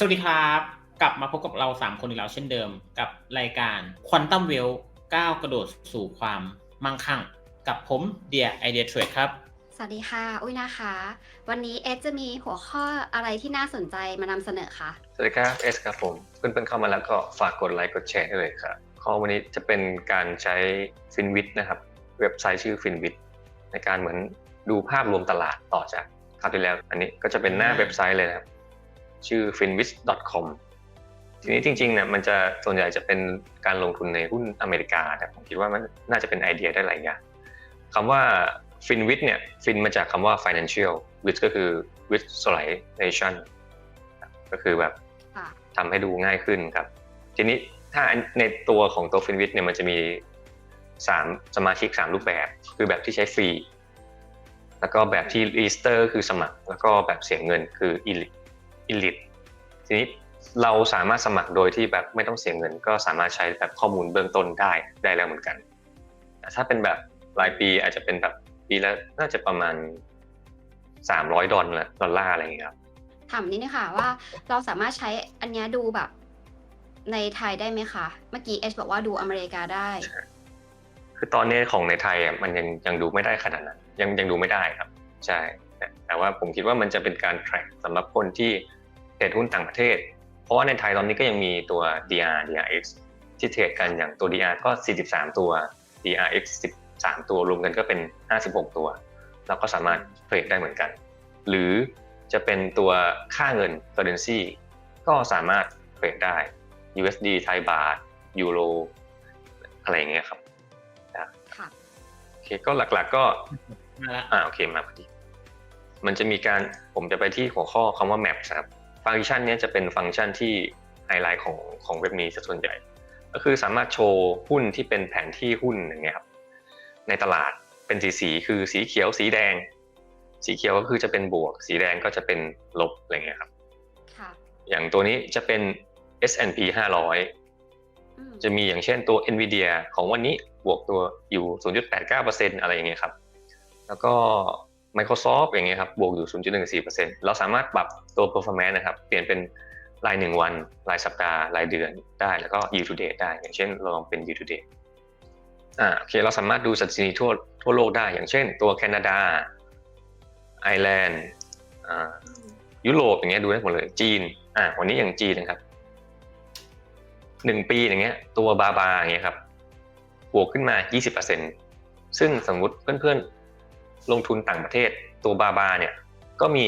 สวัสดีครับ กลับมาพบกับเรา 3 คนอีกแล้วเช่นเดิม กับรายการ Quantum w e l l ก้าวกระโดดสู่ความมั่งคั่ง กับผมเดียไอเดียเทรดครับ สวัสดีค่ะ อุ้ยนะคะ วันนี้เอสจะมีหัวข้ออะไรที่น่าสนใจมานำเสนอคะสวัสดีครับเอสครับผมเพื่อนๆเข้ามาแล้วก็ฝากกดไลค์กดแชร์ให้เลยครับข้อวันนี้จะเป็นการใช้ฟินวิ t นะครับ เว็บไซต์ชื่อฟินวิ t ในการเหมือนดูภาพรวมตลาดต่อจากคราวที่แล้ว อันนี้ก็จะเป็นหน้าอ่าเว็บไซต์เลยนะครับ ชื่อ finwith.com ทีนี้จริงๆเนี่ยมันจะส่วนใหญ่จะเป็นการลงทุนในหุ้นอเมริกาแต่ผมคิดว่ามันน่าจะเป็นไอเดียได้หลายอย่างคำว่า finwith เนี่ย fin มาจากคำว่า financial with ก็คือ visualization ก็คือแบบค่ะทำให้ดูง่ายขึ้นครับ ทีนี้ถ้าในตัวของตัวฟินวิทเนี่ยมันจะมีสามสมาชิกสามรูปแบบ คือแบบที่ใช้ฟรี แล้วก็แบบที่รีสเตอร์คือสมัคร แล้วก็แบบเสียเงินคือ อิลิอิลิทีนี้เราสามารถสมัครโดยที่แบบไม่ต้องเสียเงิน ก็สามารถใช้แบบข้อมูลเบื้องต้นได้ได้แล้วเหมือนกันแต่ถ้าเป็นแบบรายปีอาจจะเป็นแบบปีละน่าจะประมาณสามร้อยดอลลาร์ดอลลาร์อะไรอย่างเงี้ยครับถามนิดนึงค่ะว่าเราสามารถใช้อันเนี้ยดูแบบในไทยได้ไหมคะ เมื่อกี้เอสบอกว่าดูอเมริกาได้ คือตอนนี้ของในไทยอะมันยังยังดูไม่ได้ขนาดนั้นยังยังดูไม่ได้ครับ ใช่ แต่แต่ว่าผมคิดว่ามันจะเป็นการ track สำหรับคนที่ เทรดหุ้นต่างประเทศ เพราะว่าในไทยตอนนี้ก็ยังมีตัว DR DRX ที่เทรดกันอย่างตัว DR ก็ 43 ตัว DRX 13 ตัวรวมกันก็เป็น 56 ตัว เราก็สามารถเทรดได้เหมือนกัน หรือจะเป็นตัวค่าเงิน currency ก็สามารถเทรดได้ USD ไทยบาทยูโรอะไรอย่างเงี้ยครับค่ะโอเคก็หลักๆก็มาละอ่าโอเคมาพอดีมันจะมีการผมจะไปที่หัวข้อคำว่า map ครับ ฟังก์ชันเนี้ยจะเป็นฟังก์ชันที่ไฮไลท์ของของเว็บนี้ซะส่วนใหญ่ ก็คือสามารถโชว์หุ้นที่เป็นแผนที่หุ้นอย่างเงี้ยครับในตลาดเป็นสีสีๆคือสีเขียวสีแดง สีเขียวก็คือจะเป็นบวก สีแดงก็จะเป็นลบอะไรเงี้ยครับค่ะอย่างตัวนี้จะเป็น S&P 500อืมจะมีอย่างเช่นตัว NVIDIA ของวันนี้บวกตัวอยู่ 0.89%อะไรอย่างเงี้ยครับ แล้วก็ Microsoft อย่างเงี้ยครับบวกอยู่ 0.14%เราสามารถปรับตัว performance นะครับเปลี่ยนเป็นรายหนึ่งวัน รายสัปดาห์รายเดือนได้แล้วก็ year to date ได้ อย่างเช่นเราลองเป็น year to date อ่าโอเคเราสามารถดูสัดส่วนทั่วทั่วโลกได้ อย่างเช่น ตัวแคนาดาไอร์แลนด์อ่ายุโรปอย่างเงี้ยดูได้หมดเลยจีนอ่าวันนี้อย่างจีนนะครับหนึ่งปีอย่างเงี้ย ตัวบาบาอย่างเงี้ยครับบวกขึ้นมา 20%ซึ่งสมมุติเพื่อนๆ ลงทุนต่างประเทศตัวบาบาเนี่ยก็มี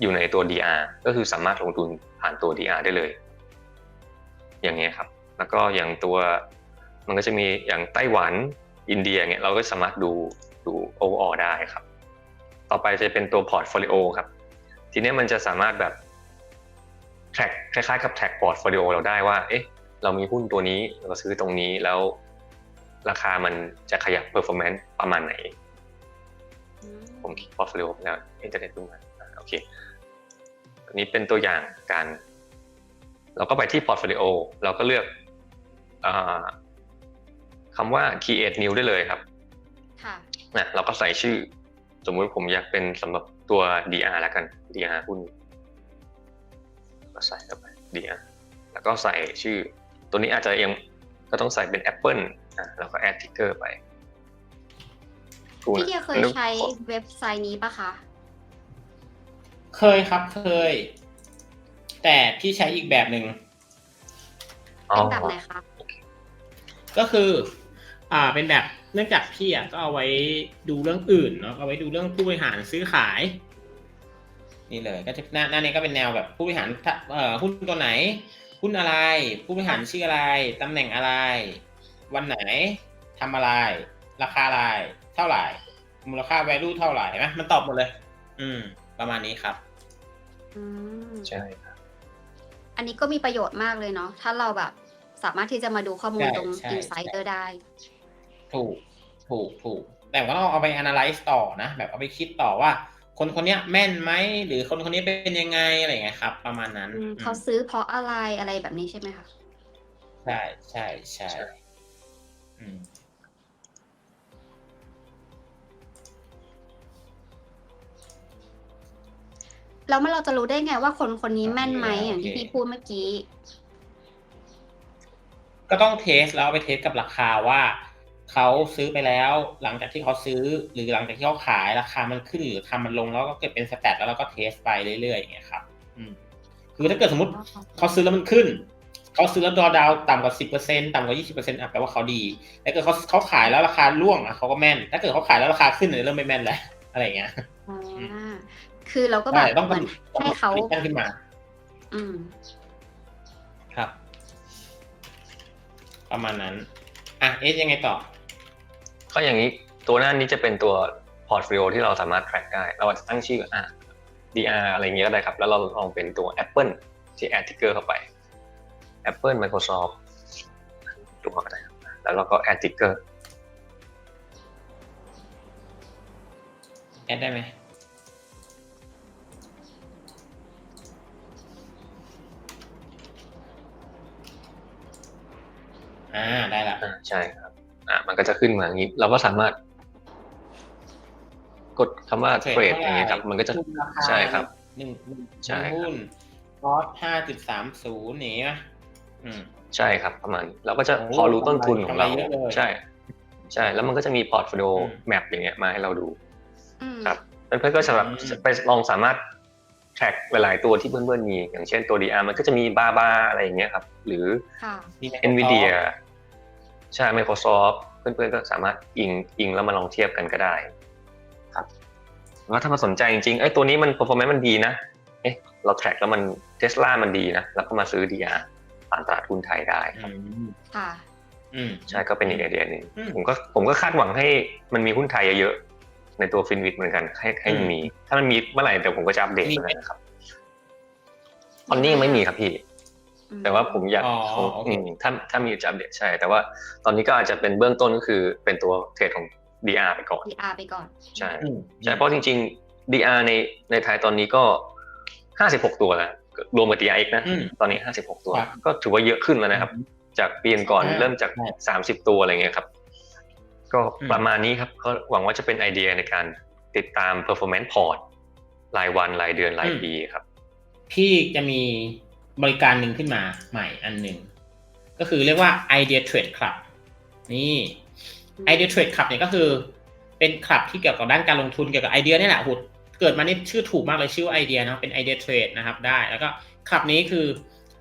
อยู่ในตัว DR ก็คือสามารถลงทุนผ่านตัว DR ได้เลย อย่างเงี้ยครับ แล้วก็อย่างตัวมันก็จะมีอย่างไต้หวันอินเดียเงี้ยเราก็สามารถดูดู overall ได้ครับ ต่อไปจะเป็นตัว portfolio ครับ ทีนี้มันจะสามารถแบบ track คล้ายๆกับ track portfolio เราได้ว่า เอ๊ะ เรามีหุ้นตัวนี้เราซื้อตรงนี้แล้วราคามันจะขยับ performance ประมาณไหน ผมคิด portfolio ไปแล้วอินเทอร์เน็ตเพิ่งมาอ่าโอเคอันนี้เป็นตัวอย่างการ เราก็ไปที่ portfolio เราก็เลือกอาคำว่า create new ได้เลยครับค่ะนะเราก็ใส่ชื่อ สมมุติผมอยากเป็นสำหรับตัว DR แล้วกัน DR หุ้นก็ใส่เข้าไป DR แล้วก็ใส่ชื่อ ตัวนี้อาจจะยังก็ต้องใส่เป็น Apple อะแล้วก็ add ticker ไป พี่เดียเคยใช้เว็บไซต์นี้ปะคะ เคยครับเคย แต่พี่ใช้อีกแบบหนึ่ง อ๋อเป็นแบบไหนคะ ก็คือ อ่า เป็นแบบ เนื่องจากพี่อะก็เอาไว้ดูเรื่องอื่นเนาะ เอาไว้ดูเรื่องผู้บริหารซื้อขาย นี่เลย ก็จะหน้าหน้านี้ก็เป็นแนวแบบผู้บริหารถ้าเอ่อหุ้นตัวไหน หุ้นอะไร ผู้บริหารชื่ออะไร ตำแหน่งอะไร วันไหน ทำอะไร ราคาอะไร เท่าไหร่ มูลค่า value เท่าไหร่เห็นไหมมันตอบหมดเลย อืม ประมาณนี้ครับ อืมใช่ครับ อันนี้ก็มีประโยชน์มากเลยเนาะถ้าเราแบบสามารถที่จะมาดูข้อมูลใช่ตรงใช่ Insider ได้ ถูก ถูก ถูก แต่ว่าเราเอาไป analyze ต่อนะ แบบเอาไปคิดต่อว่า คนคนเนี้ยแม่นไหม หรือคนคนนี้เป็นยังไงอะไรอย่างเงี้ยครับ ประมาณนั้นอืมอืมเขาซื้อเพราะอะไรอะไรแบบนี้ใช่ไหมคะ ใช่ ใช่ ใช่ ใช่ อืม แแล้วมันเราจะรู้ได้ไงว่าคนคนนี้แม่นไหมโอเคอย่างที่พี่พูดเมื่อกี้ ก็ต้องเทสแล้วเอาไปเทสกับราคาว่าเขาซื้อไปแล้ว หลังจากที่เขาซื้อหรือหลังจากที่เขาขายราคามันขึ้นหรือราคามันลงแล้วก็เก็บเป็นสแตทแล้วเราก็เทสไปเรื่อยๆอย่างเงี้ยครับ อืมคือถ้าเกิดสมมติเขาซื้อแล้วมันขึ้นเขาซื้อแล้วดอดาวต่ำกว่าสิบเปอร์เซ็นต่ำกว่ายี่สิบเปอร์เซ็นต์แปลว่าเขาดีถ้าเกิดเขาเขาขายแล้วราคาร่วงอะเขาก็แม่น ถ้าเกิดเขาขายแล้วราคาขึ้นเนี่ยเริ่มไม่แม่นแล้วอะไรอย่างเงี้ยอ่า คือเราก็แบบใช่ต้องเหมือนให้เขาตั้งขึ้นมา อืม ครับ ประมาณนั้น อะเอสยังไงต่อ ก็อย่างนี้ตัวหน้านี้จะเป็นตัวพอร์ตโฟลิโอที่เราสามารถ track ได้ เราอาจจะตั้งชื่ออะ DR อะไรอย่างเงี้ยก็ได้ครับ แล้วเราลองเป็นตัว Apple ที่ add ticker เข้าไป Apple Microsoft ตัวก็ได้ครับแล้วเราก็ add ticker แอดได้ไหม อ่าได้ละอ่าใช่ครับอ่ามันก็จะขึ้นมาอย่างนี้ เราก็สามารถ กดคำว่าเทรดเทรดเท่าไหร่อย่างเงี้ยครับ มันก็จะหุ้นราคาใช่ครับหนึ่งหนึ่งใช่ครับหุ้นคอสห้าจุดสามศูนย์นี่ไหมอืมใช่ครับ ประมาณนี้เราก็จะโอ้พอรู้ต้นทุนของเรากำไรเยอะเลยใช่ ใช่ แล้วมันก็จะมีพอร์ตโฟลิโออืมแมปอย่างเงี้ยมาให้เราดูอืมครับเพื่อนๆก็สำหรับอืมไปลองสามารถแท็กหลาย ๆ ตัวที่เพื่อนๆมี อย่างเช่นตัว DR มันก็จะมีบาบาอะไรอย่างเงี้ยครับ หรือค่ะมี NVIDIA ใช่ Microsoft เพื่อนๆก็สามารถอิงอิงแล้วมาลองเทียบกันก็ได้ ครับแล้วถ้ามาสนใจจริงๆไอ้ยตัวนี้มัน performance มันดีนะเอ๊ะเราแท็กแล้วมัน Tesla มันดีนะ แล้วก็มาซื้อ DR ผ่านตลาดหุ้นไทยได้อืมค่ะอืมใช่ก็เป็นอีกไอเดียหนึ่งอืมผมก็ผมก็คาดหวังให้มันมีหุ้นไทยเยอะๆในตัวฟินวิทเหมือนกันให้ให้มันอืมมีถ้ามันมีเมื่อไหร่เดี๋ยวผมก็จะอัปเดตมีเหมือนกันครับตอนนี้ยังไม่มีครับพี่ แต่ว่าผมอยากอ๋อผมโอเคอืมถ้าถ้ามีจะอัปเดตใช่ แต่ว่าตอนนี้ก็อาจจะเป็นเบื้องต้นก็คือเป็นตัวเทรดของ DR ไปก่อน PR ไปก่อน ใช่อืมใช่เพราะจริง ๆ DR ในในไทยตอนนี้ก็ห้าสิบหกตัวแล้วรวมกับ DRX นะอืมตอนนี้ห้าสิบหกตัวครับก็ถือว่าเยอะขึ้นแล้วนะครับ จากปีก่อนอ่าเริ่มจากใช่สามสิบตัวอะไรเงี้ยครับ ก็อืมประมาณนี้ครับก็หวังว่าจะเป็นไอเดียในการติดตาม performance port รายวันรายเดือนรายปีครับ พี่จะมี บริการหนึ่งขึ้นมาใหม่อันหนึ่งก็คือเรียกว่า Idea Trade Club นี่ Idea Trade Club เนี่ยก็คือเป็นคลับที่เกี่ยวกับด้านการลงทุนเกี่ยวกับไอเดียนี่แหละหุดเกิดมานี่ชื่อถูกมากเลยชื่อว่าไอเดียเนาะเป็นไอเดียเทรดนะครับได้ แล้วก็คลับนี้คือ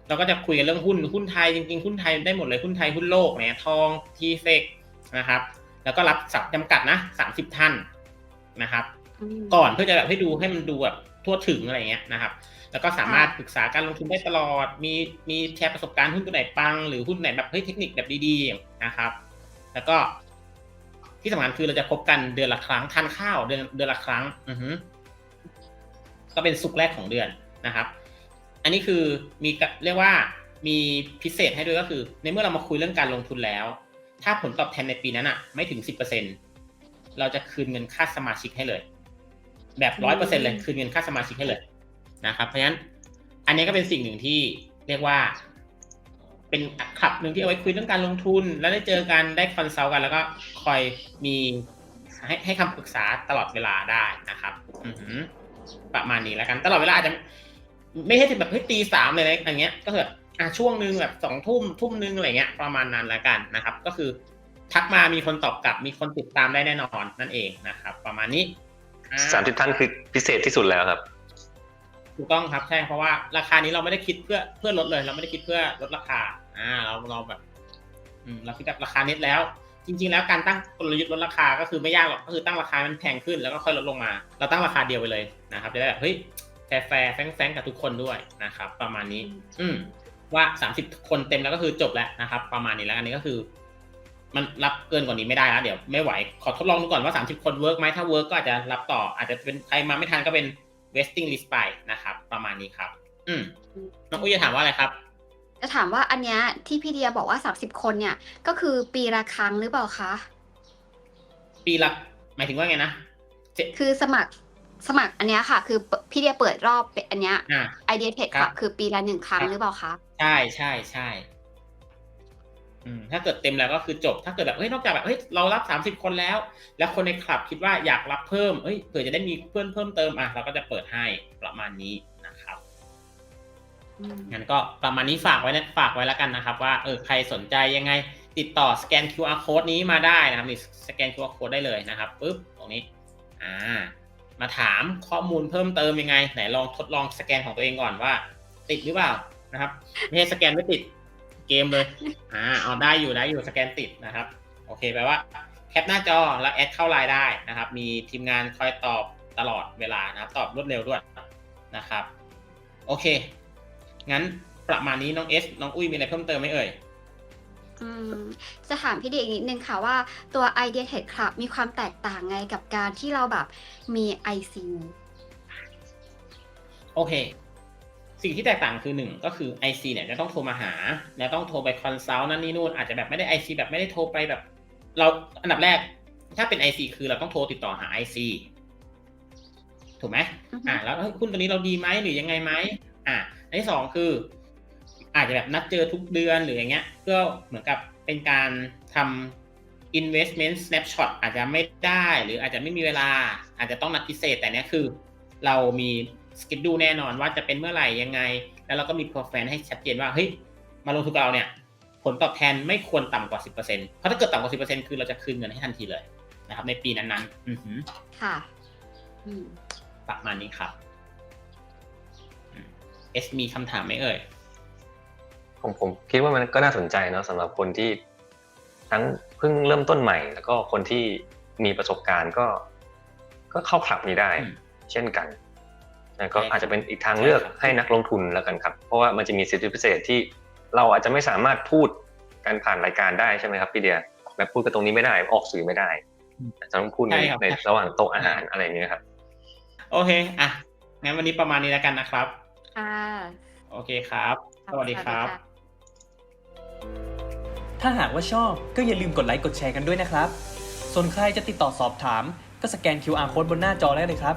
เราก็จะคุยกันเรื่องหุ้นหุ้นไทยจริงๆหุ้นไทยได้หมดเลยหุ้นไทยหุ้นโลกเนี่ยทองทีเฟกนะครับ แล้วก็รับสับจำกัดนะสามสิบท่านนะครับมก่อนเพื่อจะแบบให้ดูให้มันดูแบบ ทั่วถึงอะไรเงี้ยนะครับ แล้วก็สามารถปรึกษาการลงทุนได้ตลอด มีมีแชร์ประสบการณ์หุ้นตัวไหนปัง หรือหุ้นไหนแบบเฮ้ยเทคนิคแบบดีๆนะครับ แล้วก็ที่สำคัญคือเราจะพบกันเดือนละครั้งทานข้าวเดือนเดือนละครั้ง อือฮึก็เป็นสุกแรกของเดือนนะครับ อันนี้คือมีเรียกว่ามีพิเศษให้ด้วยก็คือ ในเมื่อเรามาคุยเรื่องการลงทุนแล้ว ถ้าผลตอบแทนในปีนั้นอะไม่ถึงสิบเปอร์เซ็นเราจะคืนเงินค่าสมาชิกให้เลย แบบร้อยเปอร์เซ็นเลยคืนเงินค่าสมาชิกให้เลยนะครับเพราะฉะนั้นอันนี้ก็เป็นสิ่งหนึ่งที่เรียกว่า เป็นคลับหนึ่งที่เอาไว้คุยเรื่องการลงทุน แล้วได้เจอกันได้คอนซัลท์กัน แล้วก็คอยมีให้ให้คำปรึกษาตลอดเวลาได้นะครับอือหือประมาณนี้แล้วกัน ตลอดเวลาอาจจะไม่ใช่แบบเฮ้ยตีสามเลยนะอย่างเงี้ย ก็คืออะช่วงหนึ่งแบบสองทุ่มทุ่มหนึงอะไรเงี้ยประมาณนั้นแล้วกันนะครับ ก็คือทักมามีคนตอบกลับมีคนติดตามได้แน่นอนนั่นเองนะครับ ประมาณนี้อ่ สามสิบท่านคือพิเศษที่สุดแล้วครับ ถูกต้องครับใช่เพราะว่าราคานี้เราไม่ได้คิดเพื่อเพื่อลดเลย เราไม่ได้คิดเพื่อลดราคา อ่า เราเราแบบอืมเราคิดแบบราคาเน็ตแล้ว จริง ๆ แล้วการตั้งกลยุทธ์ลดราคาก็คือไม่ยากหรอกก็คือตั้งราคามันแพงขึ้นแล้วก็ค่อยลดลงมา เราตั้งราคาเดียวไปเลยนะครับจะได้แบบเฮ้ยแฟร์แฟร์แฟงแฟงกับทุกคนด้วยนะครับ ประมาณนี้ อืมว่าสามสิบคนเต็มแล้วก็คือจบแล้วนะครับ ประมาณนี้แล้วอันนี้ก็คือ มันรับเกินกว่านี้ไม่ได้แล้วเดี๋ยวไม่ไหวขอทดลองดูก่อนว่า 30 คนเวิร์กไหมถ้าเวิร์กก็อาจจะรับต่อ อาจจะเป็นใครมาไม่ทันก็เป็น waiting list ไปนะครับ ประมาณนี้ครับ อืมน้องอุ้ยจะถามว่าอะไรครับ จะถามว่าอันเนี้ยที่พี่เดียบอกว่าสามสิบคนเนี่ย ก็คือปีละครั้งหรือเปล่าคะ ปีละหมายถึงว่าไงนะเจคือสมัครสมัครอันเนี้ยค่ะ คือพี่เดียเปิดรอบเป็นอันเนี้ยอ่าไอเดียเทคครัค่ะบคือปีละหนึ่งครั้งครับหรือเปล่าคะ ใช่ใช่ใช่อืม ถ้าเกิดเต็มแล้วก็คือจบ ถ้าเกิดแบบเฮ้ยนอกจากแบบเฮ้ยเรารับสามสิบคนแล้ว แล้วคนในคลับคิดว่าอยากรับเพิ่มเฮ้ยเผื่อจะได้มีเพื่อนเพิ่มเติมอะเราก็จะเปิดให้ประมาณนี้นะครับอืมงั้นก็ประมาณนี้ฝากไว้นะฝากไว้แล้วกันนะครับ ว่าเออใครสนใจยังไง ติดต่อสแกน QR code นี้มาได้นะครับนี่สแกน QR code ได้เลยนะครับปุ๊บตรงนี้อ่ามาถามข้อมูลเพิ่มเติมยังไง ไหนลองทดลองสแกนของตัวเองก่อนว่า ติดหรือเปล่านะครับไม่ใช่สแกนไม่ติด เกมเลย อ่า เอาได้อยู่ได้อยู่สแกนติดนะครับ โอเคแปลว่าแคปหน้าจอแล้วแอดเข้าไลน์ได้นะครับ มีทีมงานคอยตอบตลอดเวลานะครับ ตอบรวดเร็วด้วยนะครับ โอเค งั้นประมาณนี้น้องเอสน้องอุ้ยมีอะไรเพิ่มเติมไหมเอ่ยอืมจะถามพี่เดียอีกนิดนึงค่ะว่าตัว Idea Tech Club มีความแตกต่างไงกับการที่เราแบบมี ICU โอเค สิ่งที่แตกต่างคือหนึ่งก็คือ IC เนี่ยจะต้องโทรมาหา แล้วต้องโทรไปคอนซัลท์นั่นนี่นู่นอาจจะแบบไม่ได้ IC แบบไม่ได้โทรไปแบบ เราอันดับแรก ถ้าเป็น IC คือเราต้องโทรติดต่อหา IC ถูกไหมอือฮึอ่าแล้วเฮ้ยคุณตัวนี้เราดีไหมหรือยังไงไหมอ่าอันที่สองคือ อาจจะแบบนัดเจอทุกเดือนหรืออย่างเงี้ยเพื่อเหมือนกับเป็นการทำ investment snapshot อาจจะไม่ได้หรืออาจจะไม่มีเวลา อาจจะต้องนัดพิเศษแต่เนี้ยคือ เรามี สกิดดูแน่นอนว่าจะเป็นเมื่อไหร่ยังไง แล้วเราก็มี performance ให้ชัดเจนว่าเฮ้ยมาลงทุนกับเราเนี่ย ผลตอบแทนไม่ควรต่ำกว่า 10%เพราะถ้าเกิดต่ำกว่า 10%คือเราจะคืนเงินให้ทันทีเลยนะครับ ในปีนั้นๆอือหือค่ะอืมประมาณนี้ครับอืมเอสมีคำถามไหมเอ่ยผมผมคิดว่ามันก็น่าสนใจเนาะสำหรับคนที่ทั้งเพิ่งเริ่มต้นใหม่ แล้วก็คนที่มีประสบการณ์ก็ ก็เข้าคลับนี้ได้อืมเช่นกัน นะก็ใช่ครับอาจจะเป็นอีกทางเลือกใช่ครับให้นักลงทุนแล้วกันครับ เพราะว่ามันจะมีสิทธิพิเศษที่เราอาจจะไม่สามารถพูดกันผ่านรายการได้ใช่ไหมครับพี่เดียแบบพูดกันตรงนี้ไม่ได้ออกสื่อไม่ได้อาจจะต้องพูดในใช่ครับในระหว่างโต๊ะอาหารอะไรอย่างเงี้ยครับ โอเคอะงั้นวันนี้ประมาณนี้แล้วกันนะครับค่ะโอเคครับ สวัสดีครับะถ้าหากว่าชอบก็อย่าลืมกดไลค์กดแชร์กันด้วยนะครับ ส่วนใครจะติดต่อสอบถาม ก็สแกน QR code บนหน้าจอได้เลยครับ